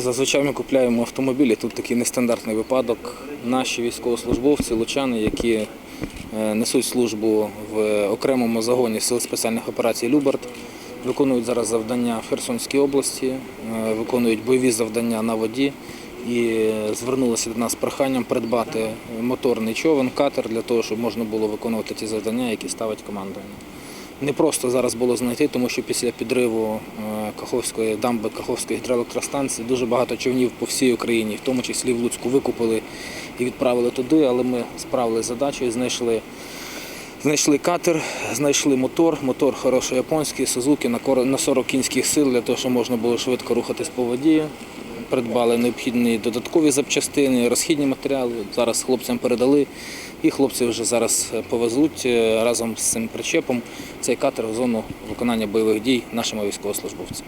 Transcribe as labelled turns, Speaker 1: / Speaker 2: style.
Speaker 1: Зазвичай ми купляємо автомобілі. Тут такий нестандартний випадок. Наші військовослужбовці, лучани, які е, несуть службу в окремому загоні Сил спеціальних операцій Люберт, виконують зараз завдання в Херсонській області, е, виконують бойові завдання на воді і звернулися до нас з проханням придбати моторний човен, катер для того, щоб можна було виконувати ті завдання, які ставить командування. Не просто зараз було знайти, тому що після підриву е, Каховської дамби Каховської гідроелектростанції дуже багато човнів по всій Україні, в тому числі в Луцьку, викупили і відправили туди, але ми справили задачу і знайшли. Знайшли катер, знайшли мотор, мотор хороший японський, Сузуки на 40 кінських сил для того, щоб можна було швидко рухатись по воді. Придбали необхідні додаткові запчастини, розхідні матеріали. Зараз хлопцям передали, і хлопці вже зараз повезуть е, разом з цим причепом цей катер в зону виконання бойових дій нашими військовослужбовцям.